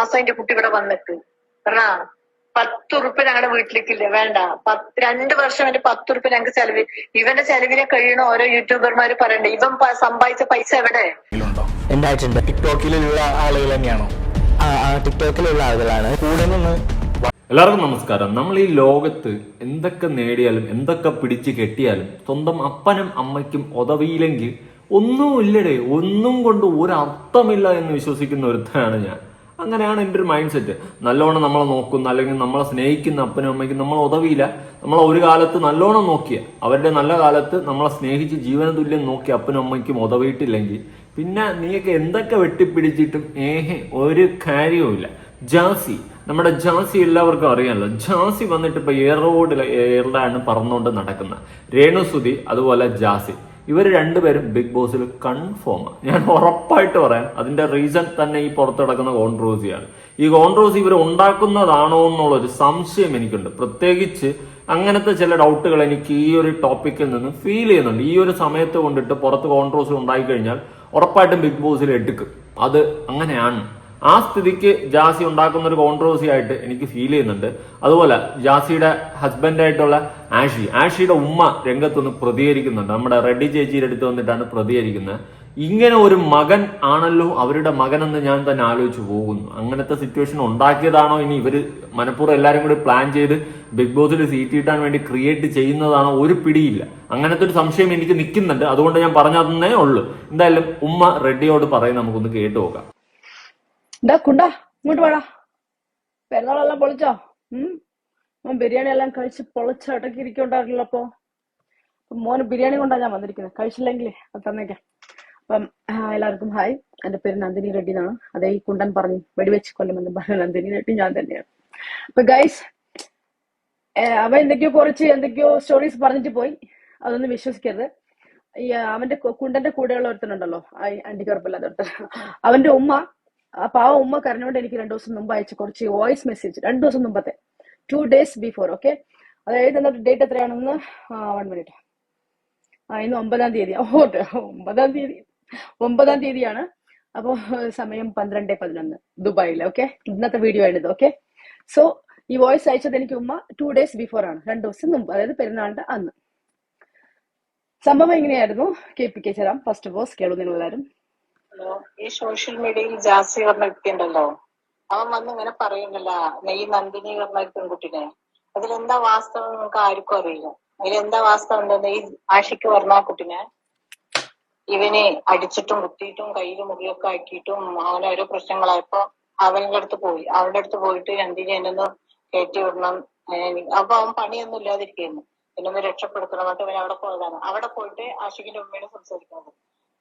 മാസം എന്റെ കുട്ടി ഇവിടെ വന്നിട്ട്. പറഞ്ഞാ പത്ത് ഉറുപ്പ് ഞങ്ങളുടെ വീട്ടിലേക്കില്ല വേണ്ട. പത്ത് രണ്ട് വർഷം എന്റെ പത്ത് ഉറുപ്പ് ഞങ്ങൾക്ക് ചെലവ്. ഇവന്റെ ചെലവിനെ കഴിയണ ഓരോ യൂട്യൂബർമാര് പറയണ്ടേ ഇവൻ സമ്പാദിച്ച പൈസ എവിടെ? ഉണ്ടായിട്ടുണ്ട് ടിക്ടോക്കിലുള്ള ആളുകൾ തന്നെയാണോ? ടിക്ടോക്കിലുള്ള ആളുകളാണ്. കൂടെ നിന്ന് എല്ലാവർക്കും നമസ്കാരം. നമ്മൾ ഈ ലോകത്ത് എന്തൊക്കെ നേടിയാലും എന്തൊക്കെ പിടിച്ച് കെട്ടിയാലും സ്വന്തം അപ്പനും അമ്മയ്ക്കും ഉദവിയില്ലെങ്കിൽ ഒന്നുമില്ലടേ ഒന്നും കൊണ്ട് ഒരർത്ഥമില്ല അർത്ഥമില്ല എന്ന് വിശ്വസിക്കുന്ന ഒരുത്തനാണ് ഞാൻ. അങ്ങനെയാണ് എന്റെ ഒരു മൈൻഡ് സെറ്റ് നല്ലോണം നമ്മളെ നോക്കുന്ന അല്ലെങ്കിൽ നമ്മളെ സ്നേഹിക്കുന്ന അപ്പനും അമ്മയ്ക്കും നമ്മൾ ഉതവിയില്ല. നമ്മൾ ഒരു കാലത്ത് നല്ലോണം നോക്കിയ. അവരുടെ നല്ല കാലത്ത് നമ്മളെ സ്നേഹിച്ച് ജീവന തുല്യം നോക്കിയ അപ്പനും അമ്മയ്ക്കും ഉതവിയിട്ടില്ലെങ്കിൽ പിന്നെ നീയൊക്കെ എന്തൊക്കെ വെട്ടിപ്പിടിച്ചിട്ടും ഏഹെ ഒരു കാര്യവുമില്ല. ജാസി നമ്മുടെ ജാസി എല്ലാവർക്കും അറിയാമല്ലോ ജാസി വന്നിട്ട് ഇപ്പൊ എയർ റോഡിൽ എയറിലാണ് പറന്നുകൊണ്ട് നടക്കുന്നത്. രേണുസുതി അതുപോലെ ജാസി ഇവർ രണ്ടുപേരും ബിഗ് ബോസിൽ കൺഫേം ഞാൻ ഉറപ്പായിട്ട് പറയാം അതിന്റെ റീസൺ തന്നെ ഈ പുറത്ത് കിടക്കുന്ന കോൺട്രോസിയാണ് ഈ കോൺട്രോസി ഇവർ ഉണ്ടാക്കുന്നതാണോ എന്നുള്ളൊരു സംശയം എനിക്കുണ്ട്. പ്രത്യേകിച്ച് അങ്ങനത്തെ ചില ഡൗട്ടുകൾ എനിക്ക് ഈ ഒരു ടോപ്പിക്കിൽ നിന്ന് ഫീൽ ചെയ്യുന്നുണ്ട്. ഈ ഒരു സമയത്ത് കൊണ്ടിട്ട് പുറത്ത് കോൺട്രോസി ഉണ്ടായിക്കഴിഞ്ഞാൽ ഉറപ്പായിട്ടും ബിഗ് ബോസിൽ എടുക്കും. അത് അങ്ങനെയാണ്. ആ സ്ഥിതിക്ക് ജാസി ഉണ്ടാക്കുന്ന ഒരു കോൺട്രവേഴ്സി ആയിട്ട് എനിക്ക് ഫീൽ ചെയ്യുന്നുണ്ട്. അതുപോലെ ജാസിയുടെ ഹസ്ബൻഡായിട്ടുള്ള ആഷി. ആഷിയുടെ ഉമ്മ രംഗത്തൊന്ന് പ്രതികരിക്കുന്നുണ്ട്. നമ്മുടെ റെഡ്ഡി ചേച്ചിയുടെ അടുത്ത് വന്നിട്ടാണ് പ്രതികരിക്കുന്നത്. ഇങ്ങനെ ഒരു മകൻ ആണല്ലോ അവരുടെ മകനെന്ന് ഞാൻ തന്നെ ആലോചിച്ചു പോകുന്നു. അങ്ങനത്തെ സിറ്റുവേഷൻ ഉണ്ടാക്കിയതാണോ ഇനി ഇവർ മനഃപൂർവം എല്ലാവരും കൂടി പ്ലാൻ ചെയ്ത് ബിഗ് ബോസിൽ സീറ്റ് കിട്ടാൻ വേണ്ടി ക്രിയേറ്റ് ചെയ്യുന്നതാണോ? ഒരു പിടിയില്ല. അങ്ങനത്തെ ഒരു സംശയം എനിക്ക് നിൽക്കുന്നുണ്ട്. അതുകൊണ്ട് ഞാൻ പറഞ്ഞതന്നേ ഉള്ളൂ. എന്തായാലും ഉമ്മ റെഡ്ഡിയോട് പറയും നമുക്കൊന്ന് കേട്ടു നോക്കാം. ഡാ കുണ്ടാ ഇങ്ങോട്ട് വാടാ. പെരുന്നാളെല്ലാം പൊളിച്ചോ? ഉം. മോൻ ബിരിയാണി എല്ലാം കഴിച്ച് പൊളിച്ച ഇടയ്ക്ക് ഇരിക്കണ്ടായിരുന്നല്ലോ മോന് ബിരിയാണി കൊണ്ടാ ഞാൻ വന്നിരിക്കുന്നത് കഴിച്ചില്ലെങ്കിലേ അത് തന്നേക്കാം. അപ്പം എല്ലാവർക്കും ഹായ്. എന്റെ പേര് നന്ദിനി റെഡ്ഡി എന്നാണ്. അതേ ഈ കുണ്ടൻ പറഞ്ഞു വെടിവെച്ച് കൊല്ലുമെന്ന് പറഞ്ഞു നന്ദിനി റെഡ്ഡി ഞാൻ തന്നെയാണ്. അപ്പൊ ഗൈസ് അവൻ എന്തൊക്കെയോ കുറച്ച് എന്തൊക്കെയോ സ്റ്റോറീസ് പറഞ്ഞിട്ട് പോയി. അതൊന്നും വിശ്വസിക്കരുത്. ഈ അവന്റെ കുണ്ടന്റെ കൂടെയുള്ള ഒരുത്തനുണ്ടല്ലോ. ആന്റി ഉറപ്പില്ലാത്ത ഒരുത്തൻ. അവന്റെ ഉമ്മ ആ പാവ ഉമ്മ കരഞ്ഞോണ്ട് എനിക്ക് രണ്ടു ദിവസം മുമ്പ് അയച്ച കുറച്ച് വോയിസ് മെസ്സേജ് രണ്ടു ദിവസം മുമ്പത്തെ. ടു ഡേയ്സ് ബിഫോർ ഓക്കെ അതായത് എന്നിട്ട് ഡേറ്റ് എത്രയാണെന്ന്? വൺ മിനിറ്റ് ആ ഇന്ന് ഒമ്പതാം തീയതി. ഓ ഒമ്പതാം തീയതി. ഒമ്പതാം തീയതിയാണ്. അപ്പോൾ സമയം പന്ത്രണ്ട് പതിനൊന്ന്. ദുബായിൽ ഓക്കെ ഇന്നത്തെ വീഡിയോ ആണിത് ഓക്കെ സോ ഈ വോയിസ് അയച്ചത് എനിക്ക് ഉമ്മ ടു ഡേയ്സ് ബിഫോർ ആണ്. രണ്ടു ദിവസം മുമ്പ് അതായത് പെരുന്നാളിന്റെ അന്ന്. സംഭവം എങ്ങനെയായിരുന്നു? ചേരാം. ഫസ്റ്റ് ഓഫ് ഓൾ കേളു ഹലോ ഈ സോഷ്യൽ മീഡിയയിൽ ജാസി പറഞ്ഞ വ്യക്തിയുണ്ടല്ലോ അവൻ വന്ന് ഇങ്ങനെ പറയുന്നില്ല നെയ് നന്ദിനി പറഞ്ഞ പെൺകുട്ടിനെ. അതിലെന്താ വാസ്തവം നമുക്ക് ആർക്കും അറിയില്ല. അതിലെന്താ വാസ്തവം ഉണ്ടെന്ന് ഈ ആഷിക്ക് പറഞ്ഞ ആ കുട്ടിനെ ഇവനെ അടിച്ചിട്ടും കുത്തിയിട്ടും കയ്യിലും മുറിയൊക്കെ ആക്കിയിട്ടും അങ്ങനെ ഓരോ പ്രശ്നങ്ങളായപ്പോ അവന്റെ അടുത്ത് പോയി. അവന്റെ അടുത്ത് പോയിട്ട് നന്ദിനി എന്നൊന്ന് കയറ്റി വിടണം. അപ്പൊ അവൻ പണിയൊന്നും ഇല്ലാതിരിക്കുന്നു എന്നൊന്ന് രക്ഷപ്പെടുത്തണം. എന്നിട്ട് ഇവൻ അവിടെ പോയതാണ്. അവിടെ പോയിട്ട് ആഷിക്കിന്റെ ഉമ്മയോട് സംസാരിക്കുന്നത്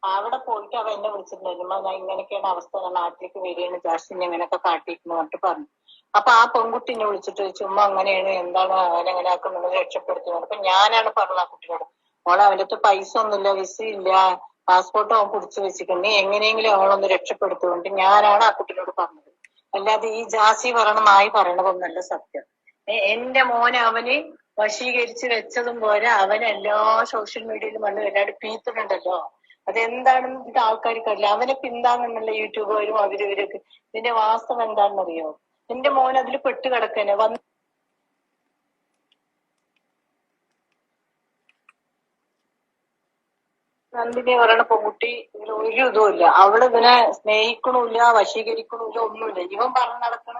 അവിടെ പോയിട്ട് അവ എന്നെ വിളിച്ചിട്ടുണ്ടായിരുന്നു ഞാൻ ഇങ്ങനെയൊക്കെയാണ് അവസ്ഥ. നാട്ടിലേക്ക് വരികയാണ്. ജാസ്റ്റിനെ ഇങ്ങനെയൊക്കെ കാട്ടിയിരുന്നു പറഞ്ഞിട്ട് പറഞ്ഞു. അപ്പൊ ആ പെൺകുട്ടി എന്നെ വിളിച്ചിട്ട് ചോദിച്ചു ഉമ്മ അങ്ങനെയാണ്. എന്താണ് അവനെങ്ങനെ ആക്കുന്നത്? രക്ഷപ്പെടുത്തുന്നത് അപ്പൊ ഞാനാണ് പറഞ്ഞത് ആ കുട്ടിയോട്. മോളെ അവന്റെ അടുത്ത് പൈസ ഒന്നുമില്ല വിസ ഇല്ല. പാസ്പോർട്ട് അവൻ പിടിച്ചു വെച്ചിട്ടുണ്ട്. എങ്ങനെയെങ്കിലും അവളൊന്ന് രക്ഷപ്പെടുത്തുകൊണ്ട് ഞാനാണ് ആ കുട്ടിയോട് പറഞ്ഞത്. അല്ലാതെ ഈ ജാസി പറയണ നായി പറയണതൊന്നല്ല സത്യം. എന്റെ മോനെ അവന് വശീകരിച്ച് വെച്ചതും പോരാ. അവൻ എല്ലാ സോഷ്യൽ മീഡിയയിലും വന്ന് വല്ലാണ്ട് പീത്തുന്നുണ്ടല്ലോ. അതെന്താണെന്ന് ആൾക്കാർക്ക് അറിയില്ല. അവനെ പിന്താങ്ങുന്നുള്ള യൂട്യൂബുകാരും അവരും ഇവരൊക്കെ. ഇതിന്റെ വാസ്തവം എന്താണെന്നറിയോ? എന്റെ മോൻ അതിൽ പെട്ട് കിടക്കന്നെ. വന്ന് നന്ദിനി പറയണ പെൺകുട്ടി ഇതിൽ ഒരു ഇതുമില്ല. അവൾ ഇവനെ സ്നേഹിക്കണില്ല വശീകരിക്കണില്ല ഒന്നുമില്ല. ഇവൻ പറഞ്ഞു നടക്കണ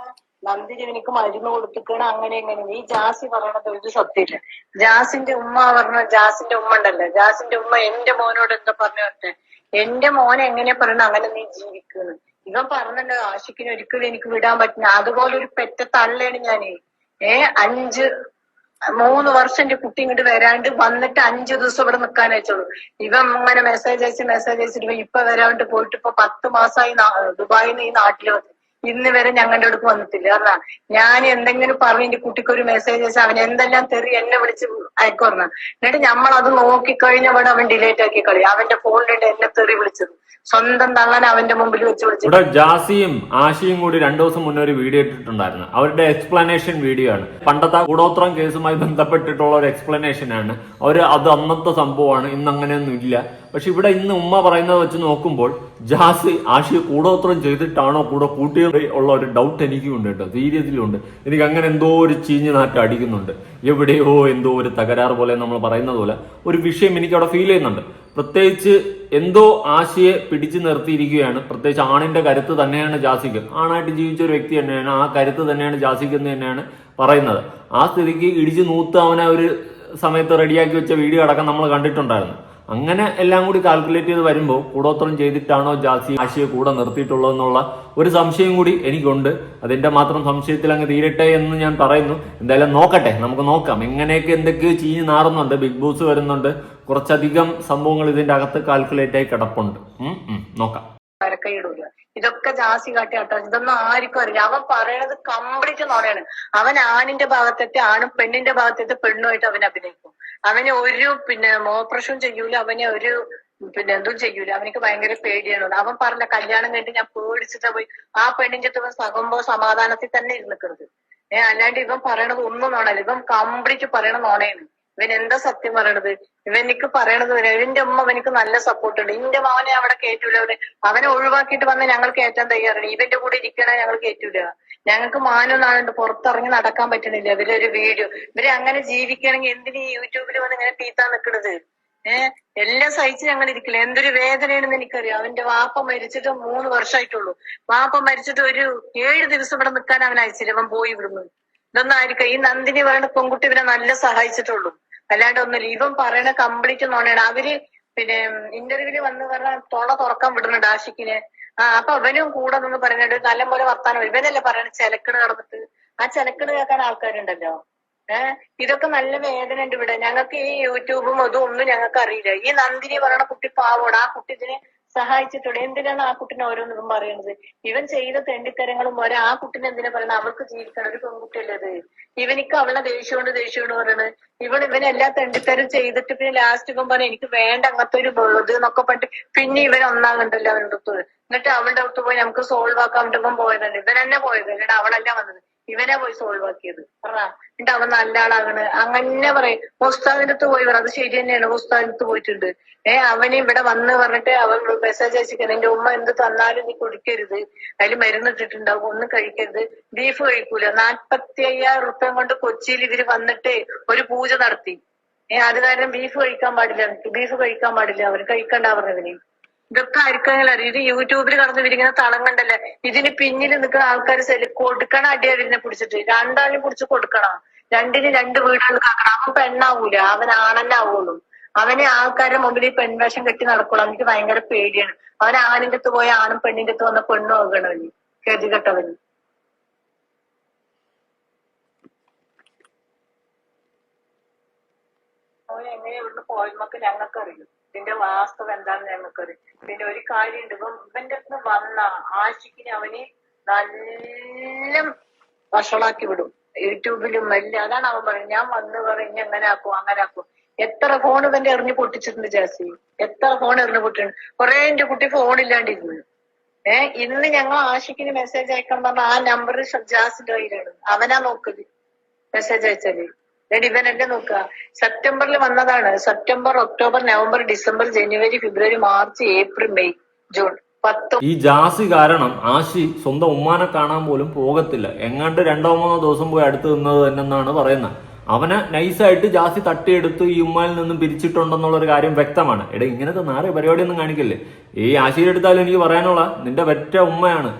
നന്ദിനി ഇവനിക്ക് മരുന്ന് കൊടുത്തിക്കണ അങ്ങനെ എങ്ങനെ ഈ ജാസി പറയണത് ഒരു സത്യമില്ല. ജാസിന്റെ ഉമ്മ പറഞ്ഞ ജാസിന്റെ ഉമ്മ ഉണ്ടല്ലോ. ജാസിന്റെ ഉമ്മ എന്റെ മോനോട് എന്താ പറഞ്ഞു പറഞ്ഞേ എന്റെ മോൻ എങ്ങനെ പറയണ അങ്ങനെ നീ ജീവിക്കുന്നു ഇവൻ പറഞ്ഞല്ലോ ആഷിക്കിന് ഒരിക്കലും എനിക്ക് വിടാൻ പറ്റില്ല. അതുപോലെ ഒരു പെറ്റ തള്ളയാണ് ഞാൻ. ഏ അഞ്ച് മൂന്ന് വർഷം എന്റെ കുട്ടി ഇങ്ങോട്ട് വരാണ്ട് വന്നിട്ട് അഞ്ചു ദിവസം ഇവിടെ നിൽക്കാൻ അയച്ചോളൂ ഇവൻ മെസ്സേജ് അയച്ച് മെസ്സേജ് അയച്ചിട്ട് ഇപ്പൊ വരാണ്ട് പോയിട്ട് ഇപ്പൊ പത്ത് മാസമായി ദുബായിൽ ഈ നാട്ടിൽ വന്നു. ഇന്ന് വരെ ഞങ്ങളുടെ അടുത്ത് വന്നിട്ടില്ല. കാരണം ഞാൻ എന്തെങ്കിലും പറഞ്ഞു എന്റെ കുട്ടിക്ക് ഒരു മെസ്സേജ് അയച്ചാൽ അവൻ എന്തെല്ലാം തെറി എന്നെ വിളിച്ച് അയക്കുറഞ്ഞ എന്നിട്ട് നമ്മൾ അത് നോക്കിക്കഴിഞ്ഞ അവിടെ അവൻ ഡിലേറ്റ് ആക്കി കളി അവന്റെ ഫോണിലിട്ട് എന്നെ തെറി വിളിച്ചത്. സ്വന്തം തള്ളൻ അവന്റെ മുമ്പിൽ വെച്ച് വിളിച്ചു ഇവിടെ ജാസിയും ആഷിയും കൂടി രണ്ടു ദിവസം മുന്നേ ഒരു വീഡിയോ ഇട്ടിട്ടുണ്ടായിരുന്നു. അവരുടെ എക്സ്പ്ലനേഷൻ വീഡിയോ ആണ്. പണ്ടത്തെ കൂടോത്രം കേസുമായി ബന്ധപ്പെട്ടിട്ടുള്ള ഒരു എക്സ്പ്ലനേഷൻ ആണ്. അവർ അത് അന്നത്തെ സംഭവമാണ്. ഇന്ന് അങ്ങനെയൊന്നും ഇല്ല. പക്ഷെ ഇവിടെ ഇന്ന് ഉമ്മ പറയുന്നത് വെച്ച് നോക്കുമ്പോൾ ജാസ് ആഷിയെ കൂടോത്രം ചെയ്തിട്ടാണോ കൂടെ കൂട്ടിയത് ഉള്ള ഒരു ഡൗട്ട് എനിക്കും ഉണ്ട് കേട്ടോ ഉണ്ട് എനിക്ക് അങ്ങനെ എന്തോ ഒരു ചീഞ്ഞ് നാറ്റം അടിക്കുന്നുണ്ട്. എവിടെയോ എന്തോ ഒരു തകരാറ് പോലെ നമ്മൾ പറയുന്നത് പോലെ ഒരു വിഷയം എനിക്ക് അവിടെ ഫീൽ ചെയ്യുന്നുണ്ട്. പ്രത്യേകിച്ച് എന്തോ ആശയെ പിടിച്ചു നിർത്തിയിരിക്കുകയാണ്. പ്രത്യേകിച്ച് ആണിന്റെ കരുത്ത് തന്നെയാണ് ജാസിക്ക്. ആണായിട്ട് ജീവിച്ച ഒരു വ്യക്തി തന്നെയാണ് ആ കരുത്ത് തന്നെയാണ് ജാസിക്ക് എന്ന് തന്നെയാണ് പറയുന്നത്. ആ സ്ഥിതിക്ക് ഇടിച്ചു നൂത്ത് അവനെ ഒരു സമയത്ത് റെഡിയാക്കി വെച്ച വീഡിയോ അടക്കം നമ്മൾ കണ്ടിട്ടുണ്ടായിരുന്നു. അങ്ങനെ എല്ലാം കൂടി കാൽക്കുലേറ്റ് ചെയ്ത് വരുമ്പോൾ കൂടോത്രം ചെയ്തിട്ടാണോ ജാസി ആശയെ കൂടെ നിർത്തിയിട്ടുള്ളതെന്നുള്ള ഒരു സംശയം കൂടി എനിക്കുണ്ട്. അതിന്റെ മാത്രം സംശയത്തിൽ അങ്ങ് തീരട്ടെ എന്ന് ഞാൻ പറയുന്നു. എന്തായാലും നോക്കട്ടെ നമുക്ക് നോക്കാം. എങ്ങനെയൊക്കെ എന്തൊക്കെയോ ചീഞ്ഞ് നാറുന്നുണ്ട് ബിഗ് ബോസ് വരുന്നുണ്ട്. കുറച്ചധികം സംഭവങ്ങൾ ഇതിന്റെ അകത്ത് കാൽക്കുലേറ്റ് ആയി കിടപ്പുണ്ട്. നോക്കാം. ഇതൊക്കെ ജാസി കാട്ടിയാട്ടോ. ഇതൊന്നും ആർക്കും അറിയില്ല. അവൻ പറയണത് കംപ്ലീറ്റ് നോടയാണ് അവൻ ആണിന്റെ ഭാഗത്തെത്തി ആണും പെണ്ണിന്റെ ഭാഗത്തെത്തി പെണ്ണുമായിട്ട് അവൻ അഭിനയിക്കും. അവന് ഒരു പിന്നെ മോപ്രഷൻ ചെയ്യൂല അവനെ ഒരു പിന്നെ എന്തും ചെയ്യൂല. അവനക്ക് ഭയങ്കര പേടിയാണ് അവൻ പറഞ്ഞ കല്യാണം കഴിഞ്ഞ് ഞാൻ പേടിച്ചിട്ടാ പോയി. ആ പെണ്ണിന്റെ അടുത്ത് സകുമ്പോ സമാധാനത്തിൽ തന്നെ ഇരുന്നിക്കരുത് ഏഹ് അല്ലാണ്ട് ഇവൻ പറയണത് ഒന്നും നോണല്ല. ഇവൻ കംപ്ലീറ്റ് പറയണ നോണയാണ് ഇവൻ എന്താ സത്യം പറയണത്? ഇവൻ എനിക്ക് പറയണത് വരെ ഇവന്റെ ഉമ്മ അവനക്ക് നല്ല സപ്പോർട്ട് ഉണ്ട്. ഇന്റെ മകനെ അവിടെ കേറ്റൂല. അവിടെ അവനെ ഒഴിവാക്കിയിട്ട് വന്ന് ഞങ്ങൾ കയറ്റാൻ തയ്യാറാണ്. ഇവന്റെ കൂടെ ഇരിക്കണേ ഞങ്ങൾ കയറ്റൂല ഞങ്ങൾക്ക് മാനം നാളുണ്ട് പുറത്തിറങ്ങി നടക്കാൻ പറ്റണില്ല. ഇവരൊരു വീഡിയോ. ഇവർ അങ്ങനെ ജീവിക്കണമെങ്കിൽ എന്തിന് യൂട്യൂബിൽ വന്ന് ഇങ്ങനെ തീത്താൻ നിൽക്കണത് ഏഹ് എല്ലാം സഹിച്ച് ഞങ്ങൾ ഇരിക്കില്ല. എന്തൊരു വേദനയാണെന്ന് എനിക്കറിയാം. അവന്റെ വാപ്പ മരിച്ചിട്ട് മൂന്ന് വർഷമായിട്ടുള്ളൂ. വാപ്പ മരിച്ചിട്ട് ഒരു ഏഴ് ദിവസം ഇവിടെ നിൽക്കാൻ അവൻ അയച്ചില്ല. അവൻ പോയി ഇവിടുന്ന്. ഇതൊന്നും ആയിരിക്കും ഈ നന്ദിനി പറയുന്ന പെൺകുട്ടി ഇവനെ നല്ല സഹായിച്ചിട്ടുള്ളൂ. അല്ലാണ്ട് ഒന്നുമില്ല. ഇവൻ പറയണ കംപ്ലീറ്റ് നോണയാണ് അവർ പിന്നെ ഇന്റർവ്യൂവിൽ വന്ന് പറഞ്ഞ തൊള തുറക്കാൻ വിടുന്നുണ്ട് ആഷിക്കിനെ ആ അപ്പൊ അവനും കൂടെ നിന്ന് പറയുന്നുണ്ട് നല്ല പോലെ വർത്താനം ഇവനല്ലേ പറയണ ചെലക്കണ് നടന്നിട്ട്. ആ ചെലക്കണ് കേൾക്കാൻ ആൾക്കാരുണ്ടല്ലോ. ഏഹ് ഇതൊക്കെ നല്ല വേദന ഉണ്ട് ഇവിടെ. ഞങ്ങൾക്ക് ഈ യൂട്യൂബും അതും ഒന്നും ഞങ്ങൾക്ക് അറിയില്ല. ഈ നന്ദിനി പറയണ കുട്ടി പാവോട്. ആ കുട്ടി ഇതിനെ സഹായിച്ചിട്ടുണ്ട്. എന്തിനാണ് ആ കുട്ടിനെ ഓരോന്നും പറയുന്നത് ഇവൻ ചെയ്ത തെണ്ടിത്തരങ്ങളും വരെ ആ കുട്ടിനെ എന്തിനാ പറയുന്നത് അവൾക്ക് ജീവിക്കണം ഒരു പെൺകുട്ടിയല്ലേ ഇത് ഇവനിക്ക് അവളെ ദേഷ്യമുണ്ട് ദേഷ്യമുണ്ട് പറയണത് ഇവൻ എല്ലാ തെണ്ടിത്തരം ചെയ്തിട്ട് പിന്നെ ലാസ്റ്റ് ഇവൻ പറഞ്ഞു എനിക്ക് വേണ്ട അങ്ങനത്തെ ഒരു ഇത് എന്നൊക്കെ പറഞ്ഞിട്ട് പിന്നെ ഇവൻ ഒന്നാം കണ്ടല്ലോ അവന്റെ അടുത്ത് എന്നിട്ട് അവളുടെ അടുത്ത് പോയി നമുക്ക് സോൾവ് ആക്കാൻ ഇവൻ പോയതല്ലേ? ഇവൻ തന്നെ പോയത് എന്നിട്ട് അവളല്ല വന്നത്. ഇവനെ പോയി സോൾവ് ആക്കിയത്. എന്നിട്ട് അവൻ നല്ല ആളാകണ് അങ്ങനെ പറയും. മുസ്താദിന്റെ അടുത്ത് പോയി അത് ശരി തന്നെയാണ്. മുസ്താദിന്റെ അടുത്ത് പോയിട്ടുണ്ട്. ഏ അവന് ഇവിടെ വന്ന് പറഞ്ഞിട്ട് അവൻ മെസ്സേജ് അയച്ചിരിക്കുന്നത് എന്റെ ഉമ്മ എന്ത് തന്നാലും നീ കുടിക്കരുത്. അതിൽ മരുന്ന് ഇട്ടിട്ടുണ്ടാവും. ഒന്നും കഴിക്കരുത്. ബീഫ് കഴിക്കൂല. നാൽപ്പത്തി അയ്യായിരം റുപ്യ കൊണ്ട് കൊച്ചിയിൽ ഇവർ വന്നിട്ട് ഒരു പൂജ നടത്തി. ഏഹ് അത് കാരണം ബീഫ് കഴിക്കാൻ പാടില്ല. ബീഫ് കഴിക്കാൻ പാടില്ല. അവന് കഴിക്കണ്ട പറഞ്ഞതിന്. ഇതൊക്കെ ആർക്കെങ്കിലും അറിയാം ഇത് യൂട്യൂബിൽ കടന്നു വിരിക്കുന്ന തളം കണ്ടല്ലേ? ഇതിന് പിന്നിൽ നിൽക്കുന്ന ആൾക്കാർ സെൽ കൊടുക്കണ അടിയാ ഇതിനെ പിടിച്ചിട്ട് രണ്ടാളിനും പിടിച്ച് കൊടുക്കണം. രണ്ടിന് രണ്ട് വീടുകൾ കാക്കണം അവൻ പെണ്ണാവൂല. അവൻ ആണല്ലേ അവനെ ആൾക്കാരുടെ മുമ്പിൽ ഈ പെൺവേഷം കെട്ടി നടക്കുള്ളൂ. അവനിക്ക് ഭയങ്കര പേടിയാണ്. അവൻ ആണിന്റെ അടുത്ത് പോയ ആണും പെണ്ണിന്റെ അടുത്ത് വന്ന പെണ്ണും ആകണവന് കരുതി അവൻ എങ്ങനെ ഇവിടുന്ന് പോയമ്മക്ക് ഞങ്ങൾക്ക് അറിയും ഇതിന്റെ വാസ്തവം എന്താണെന്ന് ഞങ്ങൾക്ക് അറിയും പിന്നെ ഒരു കാര്യമുണ്ട്. ഇപ്പം ഇവന്റെ അടുത്ത് വന്ന ആശിക്കിന് അവന് നല്ല വഷളാക്കി വിടും. യൂട്യൂബിലും എല്ലാം. അതാണ് അവൻ പറയുന്നത്. ഞാൻ വന്ന് പറഞ്ഞ് എങ്ങനെ ആക്കും അങ്ങനെ ആക്കും. എത്ര ഫോൺ ഇവന്റെ എറിഞ്ഞു പൊട്ടിച്ചിട്ടുണ്ട് ജാസി. എത്ര ഫോൺ എറിഞ്ഞു പൊട്ടിട്ടുണ്ട് കുറെ എന്റെ കുട്ടി ഫോൺ ഇല്ലാണ്ടിരുന്നു. ഏ ഇന്ന് ഞങ്ങൾ ആഷിക്കിന് മെസ്സേജ് അയക്കാൻ പറഞ്ഞ ആ നമ്പർ ജാസിന്റെ കയ്യിലാണ്. അവനാ നോക്കൽ. മെസ്സേജ് അയച്ചാൽ. എന്നിട്ട് എന്നെ നോക്കുക. സെപ്റ്റംബറിൽ വന്നതാണ്. September October November December January February March April May June. പത്ത് ഈ ജാസി കാരണം ആശി സ്വന്തം ഉമ്മാനെ കാണാൻ പോലും പോകത്തില്ല. എങ്ങാണ്ട് രണ്ടോ മൂന്നോ ദിവസം പോയി അടുത്ത് നിന്നത് തന്നെന്നാണ് പറയുന്നത്. അവനെ നൈസായിട്ട് ജാസി തട്ടിയെടുത്ത് ഈ ഉമ്മയിൽ നിന്നും പിരിച്ചിട്ടുണ്ടെന്നുള്ള ഒരു കാര്യം വ്യക്തമാണ്. എടാ ഇങ്ങനത്തെ നാറിയ പരിപാടിയൊന്നും കാണിക്കല്ലേ? ഈ ആശിയുടെ എടുത്താലും എനിക്ക് പറയാനുള്ള നിന്റെ വെറ്റ ഉമ്മയാണ്.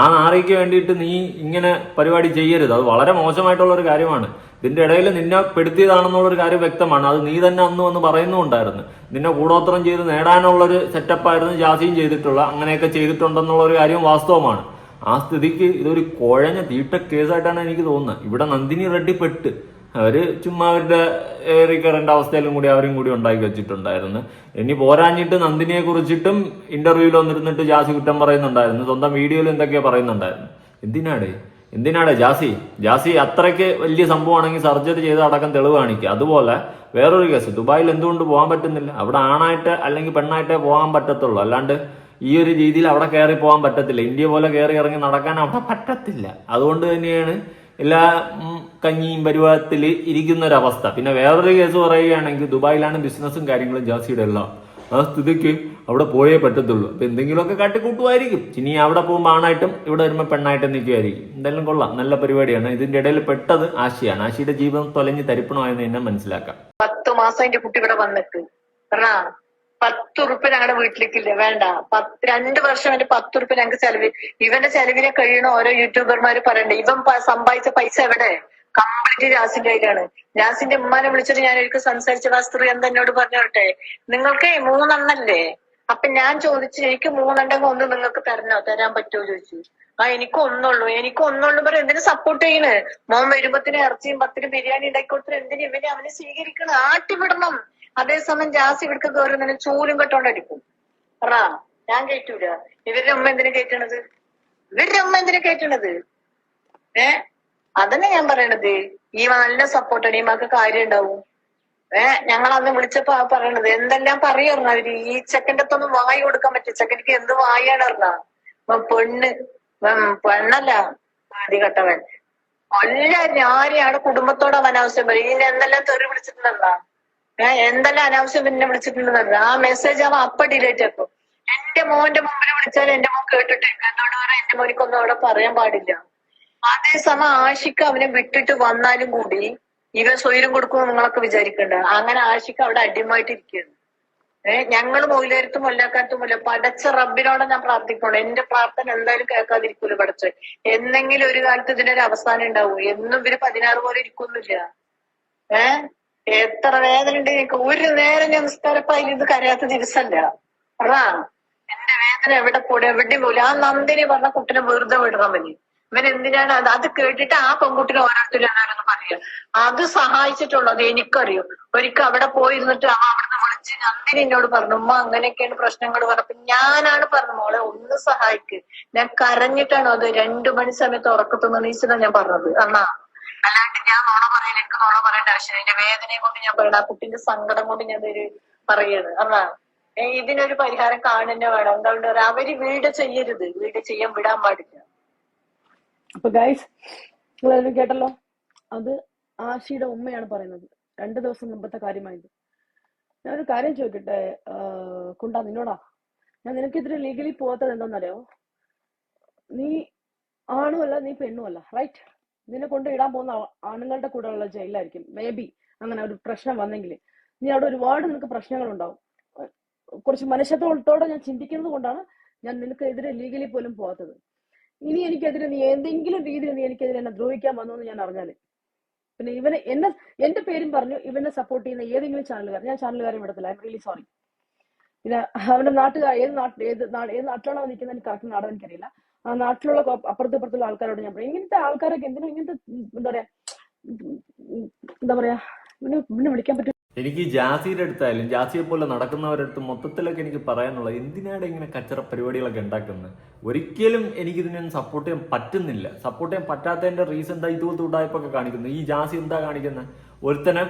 ആ നാറിക്ക് വേണ്ടിയിട്ട് നീ ഇങ്ങനെ പരിപാടി ചെയ്യരുത്. അത് വളരെ മോശമായിട്ടുള്ള ഒരു കാര്യമാണ്. ഇതിന്റെ ഇടയിൽ നിന്നെ പെടുത്തിയതാണെന്നുള്ള ഒരു കാര്യം വ്യക്തമാണ്. അത് നീ തന്നെ അന്ന് വന്ന് പറയുന്നുണ്ടായിരുന്നു നിന്നെ കൂടോത്രം ചെയ്ത് നേടാനുള്ളൊരു സെറ്റപ്പായിരുന്നു ജാസിയും ചെയ്തിട്ടുള്ള അങ്ങനെയൊക്കെ ചെയ്തിട്ടുണ്ടെന്നുള്ള ഒരു കാര്യം വാസ്തവമാണ്. ആ സ്ഥിതിക്ക് ഇതൊരു കുഴഞ്ഞ തീട്ട കേസായിട്ടാണ് എനിക്ക് തോന്നുന്നത്. ഇവിടെ നന്ദിനി റെഡ്ഡി പെട്ട് അവർ ചുമ്മാ അവരുടെ ഏറി കയറേണ്ട അവസ്ഥയിലും കൂടി അവരും കൂടി ഉണ്ടാക്കി വെച്ചിട്ടുണ്ടായിരുന്നു. ഇനി പോരാഞ്ഞിട്ട് നന്ദിനിയെ കുറിച്ചിട്ടും ഇന്റർവ്യൂവിൽ വന്നിരുന്നിട്ട് ജാസി കുറ്റം പറയുന്നുണ്ടായിരുന്നു. സ്വന്തം വീഡിയോയിൽ എന്തൊക്കെയാ പറയുന്നുണ്ടായിരുന്നു. എന്തിനാടേ? എന്തിനാടേ ജാസി? ജാസി അത്രയ്ക്ക് വലിയ സംഭവമാണെങ്കിൽ സർജറി ചെയ്ത് അടക്കം തെളിവ് കാണിക്കുക. അതുപോലെ വേറൊരു കേസ് ദുബായിൽ എന്തുകൊണ്ട് പോകാൻ പറ്റുന്നില്ല? അവിടെ ആണായിട്ട് അല്ലെങ്കിൽ പെണ്ണായിട്ടേ പോകാൻ പറ്റത്തുള്ളൂ. അല്ലാണ്ട് ഈ ഒരു രീതിയിൽ അവിടെ കയറി പോകാൻ പറ്റത്തില്ല. ഇന്ത്യ പോലെ കയറി ഇറങ്ങി നടക്കാൻ അവിടെ പറ്റത്തില്ല. അതുകൊണ്ട് തന്നെയാണ് എല്ലാ കഞ്ഞിയും പരുവത്തിൽ ഇരിക്കുന്ന ഒരു അവസ്ഥ പിന്നെ വേറൊരു കേസ് പറയുകയാണെങ്കിൽ ദുബായിലാണ് ബിസിനസ്സും കാര്യങ്ങളും ജാസിയുടെ എല്ലാം. ആ സ്ഥിതിക്ക് അവിടെ പോയേ പറ്റത്തുള്ളൂ. അപ്പൊ എന്തെങ്കിലുമൊക്കെ കാട്ടിക്കൂട്ടുമായിരിക്കും. ഇനി അവിടെ പോകുമ്പോൾ ആണായിട്ടും ഇവിടെ വരുമ്പോൾ പെണ്ണായിട്ടും നിൽക്കുമായിരിക്കും. എന്തായാലും കൊള്ളാം. നല്ല പരിപാടിയാണ്. ഇതിന്റെ ഇടയിൽ പെട്ടത് ആശയാണ്. ആശയുടെ ജീവിതം തൊലഞ്ഞ് തരിപ്പണമായെന്ന് എന്നെ മനസ്സിലാക്കാം. പത്ത് മാസം എന്റെ കുട്ടി ഇവിടെ വന്നിട്ട്. പത്ത് ഉറുപ്പ് ഞങ്ങളുടെ വീട്ടിലേക്കില്ല? വേണ്ട. പത്ത് രണ്ട് വർഷം എന്റെ പത്ത് ഉറുപ്പ് ഞങ്ങൾക്ക് ചെലവ്. ഇവന്റെ ചെലവിനെ കഴിയണ ഓരോ യൂട്യൂബർമാർ പറയണ്ടേ. ഇവൻ സമ്പാദിച്ച പൈസ എവിടെ? കംപ്ലീറ്റ് ജാസിന്റെ കയ്യിലാണ്. ജാസിന്റെ ഉമ്മാനെ വിളിച്ചിട്ട് ഞാൻ ഒരിക്കൽ സംസാരിച്ച ആ സ്ത്രീ എന്താ എന്നോട് പറഞ്ഞോട്ടെ നിങ്ങൾക്ക് മൂന്നെണ്ണല്ലേ? അപ്പൊ ഞാൻ ചോദിച്ചു എനിക്ക് മൂന്നെണ്ണം ഒന്ന് നിങ്ങൾക്ക് തരണോ? തരാൻ പറ്റുമോ ചോദിച്ചു. ആ എനിക്ക് ഒന്നുള്ളൂ എനിക്ക് ഒന്നുള്ളൂ പറയും എന്തിനു സപ്പോർട്ട് ചെയ്യണ്? മോൻ വരുമ്പത്തിന് ഇറച്ചിയും പത്തിന് ബിരിയാണി ഉണ്ടാക്കി കൊടുത്തിട്ട് എന്തിനു ഇവനെ അവനെ സ്വീകരിക്കണം? ആട്ടിവിടണം. അതേസമയം ജാസി ഇവിടുത്തെ കയറുന്നതിന് ചൂലും കെട്ടോണ്ട് കെട്ടോണ്ടടിക്കും പറ ഞാൻ കേട്ടൂല ഇവരുടെ അമ്മ എന്തിനു കേട്ടണത് ഇവരുടെ അമ്മ എന്തിനു കേട്ടണത് ഏ? അതന്നെ ഞാൻ പറയണത്. ഈ നല്ല സപ്പോർട്ടാണ് ഈ കാര്യം ഉണ്ടാവും ഏ ഞങ്ങൾ അന്ന് വിളിച്ചപ്പോ ആ പറയണത് എന്തെല്ലാം പറയുന്നു അവർ ഈ ചെക്കന്റെ അടുത്തൊന്നും വായി കൊടുക്കാൻ പറ്റും ചെക്കനിക്ക് എന്ത് വായാണ് അറിഞ്ഞ പെണ്ണ് പെണ്ണല്ല ആദ്യ കെട്ടവൻ എല്ലാരും ആരെയാണ് കുടുംബത്തോട് അവൻ അനാവശ്യം പറയും? ഇനി എന്തെല്ലാം തെറി വിളിച്ചിട്ടുണ്ടെന്നാ? ഏഹ് എന്തെല്ലാം അനാവശ്യം പിന്നെ വിളിച്ചിട്ടുണ്ടെന്ന്? ആ മെസ്സേജ് അവൻ അപ്പ ഡിലേറ്റ് ആക്കും. എന്റെ മോന്റെ മുമ്പിൽ വിളിച്ചാൽ എന്റെ മോൻ കേട്ടിട്ടേക്ക് എന്നോട് പറയാൻ എന്റെ മോനിക്കൊന്നും അവിടെ പറയാൻ പാടില്ല. അതേസമയം ആഷിക്ക് അവനെ വിട്ടിട്ട് വന്നാലും കൂടി ഇവൻ സ്വൈരം കൊടുക്കുമെന്ന് നിങ്ങളൊക്കെ വിചാരിക്കണ്ട. അങ്ങനെ ആഷിക്ക് അവിടെ അടിമായിട്ടിരിക്കുകയാണ് ഏഹ് ഞങ്ങൾ മൊയിലേരത്തും കൊല്ലാക്കാത്തുമില്ല പടച്ച റബ്ബിനോടെ ഞാൻ പ്രാർത്ഥിക്കണം എന്റെ പ്രാർത്ഥന എന്തായാലും കേൾക്കാതിരിക്കൂല പടച്ച. എന്നെങ്കിലും ഒരു കാലത്ത് ഇതിനൊരു അവസാനം ഉണ്ടാവും? എന്നും ഇവർ പതിനാറ് പോലെ ഇരിക്കൊന്നുമില്ല ഏഹ് എത്ര വേദന ഉണ്ട് എനിക്ക്. ഒരു നേരം ഞാൻ നിസ്കാരപ്പായി ഇത് കരയാത്ത ദിവസമല്ല അതാ. എന്റെ വേദന എവിടെ കൂടെ എവിടെയും പോലും ആ നന്ദിനി പറഞ്ഞ കുട്ടിനെ വെറുതെ വിടണം മതി ഇവൻ എന്തിനാണ് അത്? അത് കേട്ടിട്ട് ആ പെൺകുട്ടിനെ ഓരോരുത്തരും പറയുക. അത് സഹായിച്ചിട്ടുള്ളത് എനിക്കറിയും. ഒരിക്കൽ അവിടെ പോയിരുന്നിട്ട് ആ അവിടുന്ന് വിളിച്ച് നന്ദിനി എന്നോട് പറഞ്ഞു ഉമ്മ അങ്ങനെയൊക്കെയാണ് പ്രശ്നങ്ങൾ പറഞ്ഞപ്പോ ഞാനാണ് പറഞ്ഞു മോളെ ഒന്ന് സഹായിക്ക്. ഞാൻ കരഞ്ഞിട്ടാണ് അത് രണ്ടു മണി സമയത്ത് ഉറക്കത്തുനിന്ന് നീച്ചതാണ് ഞാൻ പറഞ്ഞത്. അന്നാ അല്ലാണ്ട് ഞാൻ നോണ പറയില്ല എനിക്ക് നോണ പറയേണ്ട ആവശ്യമില്ല. എന്റെ വേദനയെ കൊണ്ട് ഞാൻ പറയണ. ആ കുട്ടിന്റെ സങ്കടം കൊണ്ട് ഞാൻ ഇതൊരു പറയാണ്. അണ്ണാ ഇതിനൊരു പരിഹാരം കാണുന്നെ വേണം. എന്താ അവർ വീട് ചെയ്യരുത്. വീട് ചെയ്യാൻ വിടാൻ പാടില്ല. അപ്പൊ ഗൈസ് നിങ്ങളെല്ലാവരും കേട്ടല്ലോ? അത് ആശിയുടെ ഉമ്മയാണ് പറയുന്നത്. രണ്ട് ദിവസം മുമ്പത്തെ കാര്യമായത് ഞാനൊരു കാര്യം ചോദിക്കട്ടെ? കുണ്ടാ നിന്നോടാ? ഞാൻ നിനക്കെതിരെ ലീഗലി പോകാത്തത് എന്താണെന്നറിയോ? നീ ആണുമല്ല നീ പെണ്ണുമല്ല റൈറ്റ് നിന്നെ കൊണ്ട് ഇടാൻ പോകുന്ന ആണുങ്ങളുടെ കൂടെ ഉള്ള ജയിലായിരിക്കും മേ ബി അങ്ങനെ ഒരു പ്രശ്നം വന്നെങ്കിൽ നീ അവിടെ ഒരുപാട് നിനക്ക് പ്രശ്നങ്ങൾ ഉണ്ടാവും കുറച്ച് മനുഷ്യത്വത്തോടെ ഞാൻ ചിന്തിക്കുന്നത് കൊണ്ടാണ് ഞാൻ നിനക്കെതിരെ ലീഗലി പോലും പോകാത്തത് ഇനി എനിക്കെതിരെ നീ എന്തെങ്കിലും രീതിയിൽ നീ എനിക്കെതിരെ എന്നെ ദ്രോഹിക്കാൻ വന്നു എന്ന് ഞാൻ അറിഞ്ഞാൽ. പിന്നെ ഇവനെ എന്നെ എന്റെ പേരും പറഞ്ഞു ഇവനെ സപ്പോർട്ട് ചെയ്യുന്ന ഏതെങ്കിലും ചാനലുകാർ ഞാൻ ചാനലുകാരെ വിടത്തില്ല ഐ എം റിയലി സോറി പിന്നെ അവന്റെ നാട്ടുകാർ ഏത് നാട്ടിൽ ഏത് നാട് ഏത് നാട്ടിലാണോ നിൽക്കുന്നത് എനിക്ക് കറക്റ്റ് നാടകം എനിക്കറിയില്ല. ആ നാട്ടിലുള്ള അപ്പുറത്ത് അപ്പുറത്തും ഇപ്പുറത്തുള്ള ആൾക്കാരോട് ഞാൻ പറയും ഇങ്ങനത്തെ ആൾക്കാരൊക്കെ എന്തിനാ ഇങ്ങനത്തെ എന്താ പറയാ എന്താ പറയാ പിന്നെ വിളിക്കാൻ പറ്റും എനിക്ക് ജാസിയുടെ അടുത്തായാലും ജാസിയെ പോലെ നടക്കുന്നവരുടെ അടുത്ത് മൊത്തത്തിലൊക്കെ എനിക്ക് പറയാനുള്ളത് എന്തിനാണ് ഇങ്ങനെ കച്ചറ പരിപാടികളൊക്കെ ഉണ്ടാക്കുന്നത്? ഒരിക്കലും എനിക്ക് ഇതിനൊന്നും സപ്പോർട്ട് ചെയ്യാൻ പറ്റുന്നില്ല. സപ്പോർട്ട് ചെയ്യാൻ പറ്റാത്തതിന്റെ റീസൺ എന്താ ഇതുപോലത്തെ ഉടായ്പൊക്കെ കാണിക്കുന്നത്. ഈ ജാസി എന്താ കാണിക്കുന്നത് ഒരുത്തനെ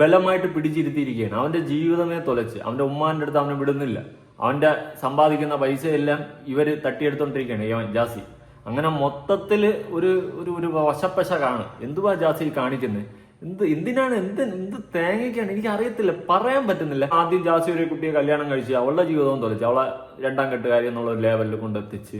ബലമായിട്ട് പിടിച്ചിരുത്തിയിരിക്കുകയാണ്. അവന്റെ ജീവിതമേ തൊലച്ച്. അവന്റെ ഉമ്മാന്റെ അടുത്ത് അവനെ വിടുന്നില്ല. അവന്റെ സമ്പാദിക്കുന്ന പൈസയെല്ലാം ഇവർ തട്ടിയെടുത്തോണ്ടിരിക്കുകയാണ് ജാസി. അങ്ങനെ മൊത്തത്തിൽ ഒരു ഒരു ഒരു വശപ്പശ കാണും എന്തുവാ ജാസി കാണിക്കുന്നത് എന്ത് എന്തിനാണ് എന്ത് എന്ത് തേങ്ങയ്ക്കാണ്? എനിക്ക് അറിയത്തില്ല പറയാൻ പറ്റുന്നില്ല. ആദ്യം ജാസി ഒരു കുട്ടിയെ കല്യാണം കഴിച്ച് അവളുടെ ജീവിതവും തൊലച്ച് അവളെ രണ്ടാം കെട്ടുകാരി എന്നുള്ള ഒരു ലെവലിൽ കൊണ്ടെത്തിച്ച്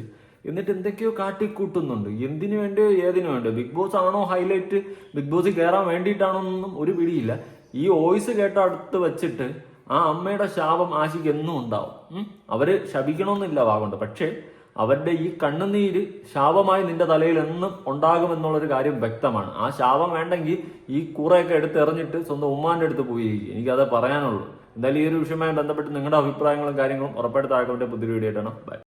എന്നിട്ട് എന്തൊക്കെയോ കാട്ടിക്കൂട്ടുന്നുണ്ട്. എന്തിനു വേണ്ടിയോ ഏതിനു വേണ്ടിയോ? ബിഗ് ബോസ് ആണോ ഹൈലൈറ്റ് ബിഗ് ബോസിൽ കയറാൻ വേണ്ടിയിട്ടാണോ ഒരു പിടിയില്ല. ഈ വോയിസ് കേട്ട അടുത്ത് വെച്ചിട്ട് ആ അമ്മയുടെ ശാപം ആശിക്ക് എന്നും ഉണ്ടാവും. അവർ ശപിക്കണമെന്നില്ല വാഗുണ്ട്. പക്ഷേ അവരുടെ ഈ കണ്ണുനീര് ശാപമായി നിന്റെ തലയിൽ എന്നും ഉണ്ടാകുമെന്നുള്ളൊരു കാര്യം വ്യക്തമാണ്. ആ ശാപം വേണ്ടെങ്കിൽ ഈ കൂറയൊക്കെ എടുത്ത് എറിഞ്ഞിട്ട് സ്വന്തം ഉമ്മാന്റെ അടുത്ത് പോയി എനിക്കത് പറയാനുള്ളൂ. എന്തായാലും ഈ ഒരു വിഷയവുമായി ബന്ധപ്പെട്ട് നിങ്ങളുടെ അഭിപ്രായങ്ങളും കാര്യങ്ങളും ഉറപ്പായിട്ട് താഴെ പുതിയ വീഡിയോ ആയിട്ടാണ് ബൈ